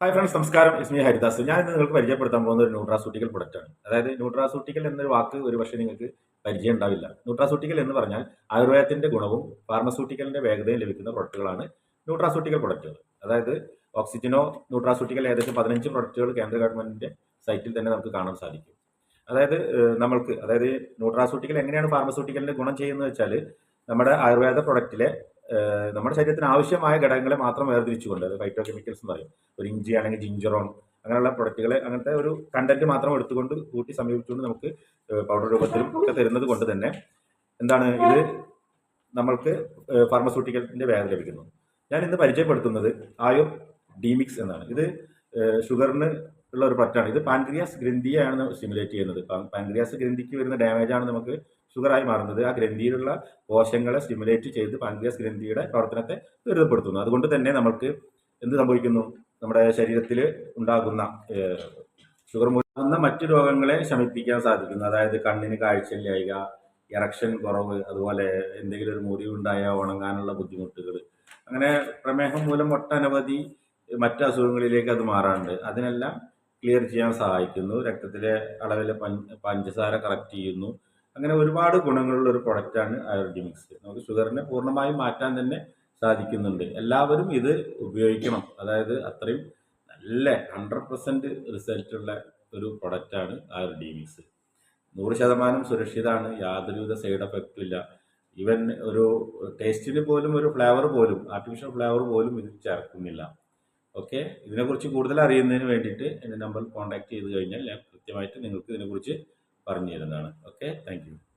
Hi friends നമസ്കാരം. ഇസ്മി ഹരിദാസ്. ഞാൻ ഇന്ന് നിങ്ങൾക്ക് പരിചയപ്പെടുത്താൻ പോകുന്ന ഒരു ന്യൂട്രാസൂട്ടിക്കൽ പ്രൊഡക്റ്റാണ് അതായത് ന്യൂട്രാസൂട്ടിക്കൽ എന്നൊരു വാക്ക് ഒരു പക്ഷേ നിങ്ങൾക്ക് പരിചയം ഉണ്ടാവില്ല. ന്യൂട്രാസൂട്ടിക്കൽ എന്ന് പറഞ്ഞാൽ ആയുർവേദത്തിന്റെ ഗുണവും ഫാർമസ്യൂട്ടിക്കലിന്റെ വേഗതയും ലഭിക്കുന്ന പ്രൊഡക്റ്റുകളാണ് ന്യൂട്രാസൂട്ടിക്കൽ പ്രൊഡക്റ്റുകൾ അതായത് ഓക്സിജനോ ന്യൂട്രാസൂട്ടിക്കൽ ഏകദേശം പതിനഞ്ച് പ്രൊഡക്റ്റുകൾ കേന്ദ്ര ഗവൺമെന്റിന്റെ സൈറ്റിൽ തന്നെ നമുക്ക് കാണാൻ സാധിക്കും. അതായത് നമ്മൾക്ക് അതായത് ന്യൂട്രാസൂട്ടിക്കൽ എങ്ങനെയാണ് ഫാർമസ്യൂട്ടിക്കലിന്റെ ഗുണം ചെയ്യുന്നത് വെച്ചാൽ നമ്മുടെ ആയുർവേദ പ്രൊഡക്റ്റിലെ നമ്മുടെ ശരീരത്തിന് ആവശ്യമായ ഘടകങ്ങളെ മാത്രം വേർതിരിച്ചുകൊണ്ട് അത് ഫൈറ്റോ കെമിക്കൽസ് എന്ന് പറയും. ഒരു ഇഞ്ചി അല്ലെങ്കിൽ ജിഞ്ചറോൺ അങ്ങനെയുള്ള പ്രൊഡക്റ്റുകൾ അങ്ങനത്തെ ഒരു കണ്ടന്റ് മാത്രം എടുത്തുകൊണ്ട് കൂട്ടി സമീപിച്ചുകൊണ്ട് നമുക്ക് പൗഡർ രൂപത്തിലും ഒക്കെ തരുന്നത് കൊണ്ട് തന്നെ എന്താണ് ഇത് നമ്മൾക്ക് ഫാർമസ്യൂട്ടിക്കലിന്റെ വേഗം ലഭിക്കുന്നു. ഞാൻ ഇന്ന് പരിചയപ്പെടുത്തുന്നത് ആയോ ഡിമിക്സ് എന്നാണ്. ഇത് ഷുഗറിന് ഉള്ള ഒരു പ്രശ്നമാണ് ഇത് പാൻക്രിയാസ് ഗ്രന്ഥിയാണ് സിമുലേറ്റ് ചെയ്യുന്നത്. പാൻക്രിയാസ് ഗ്രന്ഥിക്ക് വരുന്ന ഡാമേജാണ് നമുക്ക് ഷുഗറായി മാറുന്നത്. ആ ഗ്രന്ഥിയിലുള്ള കോശങ്ങളെ സ്റ്റിമുലേറ്റ് ചെയ്ത് പാൻക്രിയാസ് ഗ്രന്ഥിയുടെ പ്രവർത്തനത്തെ ത്വരിതപ്പെടുത്തുന്നു. അതുകൊണ്ട് തന്നെ നമുക്ക് എന്ത് സംഭവിക്കുന്നു? നമ്മുടെ ശരീരത്തിൽ ഉണ്ടാകുന്ന ഷുഗർ മൂലമാകുന്ന മറ്റു രോഗങ്ങളെ ശമിപ്പിക്കാൻ സാധിക്കുന്നു. അതായത് കണ്ണിന് കാഴ്ചയില്ലായിക ഇറക്ഷൻ കുറവ് അതുപോലെ എന്തെങ്കിലും ഒരു മുറിവുണ്ടായ ഉണങ്ങാനുള്ള ബുദ്ധിമുട്ടുകൾ. അങ്ങനെ പ്രമേഹം മൂലം ഒട്ടനവധി മറ്റു അസുഖങ്ങളിലേക്ക് അത് മാറാറുണ്ട്. അതിനെല്ലാം ക്ലിയർ ചെയ്യാൻ സഹായിക്കുന്നു. രക്തത്തിലെ അളവിലെ പഞ്ചസാര കറക്റ്റ് ചെയ്യുന്നു. അങ്ങനെ ഒരുപാട് ഗുണങ്ങളുള്ള ഒരു പ്രൊഡക്റ്റാണ് ആയുർഡിമിക്സ് നമുക്ക് ഷുഗറിനെ പൂർണമായും മാറ്റാൻ തന്നെ സാധിക്കുന്നുണ്ട്. എല്ലാവരും ഇത് ഉപയോഗിക്കണം. അതായത് അത്രയും നല്ല ഹൺഡ്രഡ് പെർസെന്റ് റിസൾട്ടുള്ള ഒരു പ്രൊഡക്റ്റാണ് ആയുർഡിമിക്സ് നൂറ് ശതമാനം സുരക്ഷിതമാണ് യാതൊരുവിധ സൈഡ് എഫക്റ്റും ഇല്ല. ഈവൻ ഒരു ടേസ്റ്റിന് പോലും ഒരു ഫ്ലേവർ പോലും ആർട്ടിഫിഷ്യൽ ഫ്ലേവർ പോലും ഇത് ചേർക്കുന്നില്ല. ഓക്കെ? ഇതിനെക്കുറിച്ച് കൂടുതൽ അറിയുന്നതിന് വേണ്ടിയിട്ട് എന്റെ നമ്പറിൽ കോൺടാക്ട് ചെയ്ത് കഴിഞ്ഞാൽ ഞാൻ കൃത്യമായിട്ട് നിങ്ങൾക്ക് ഇതിനെക്കുറിച്ച് പറഞ്ഞു തരുന്നതാണ്. ഓക്കെ? താങ്ക്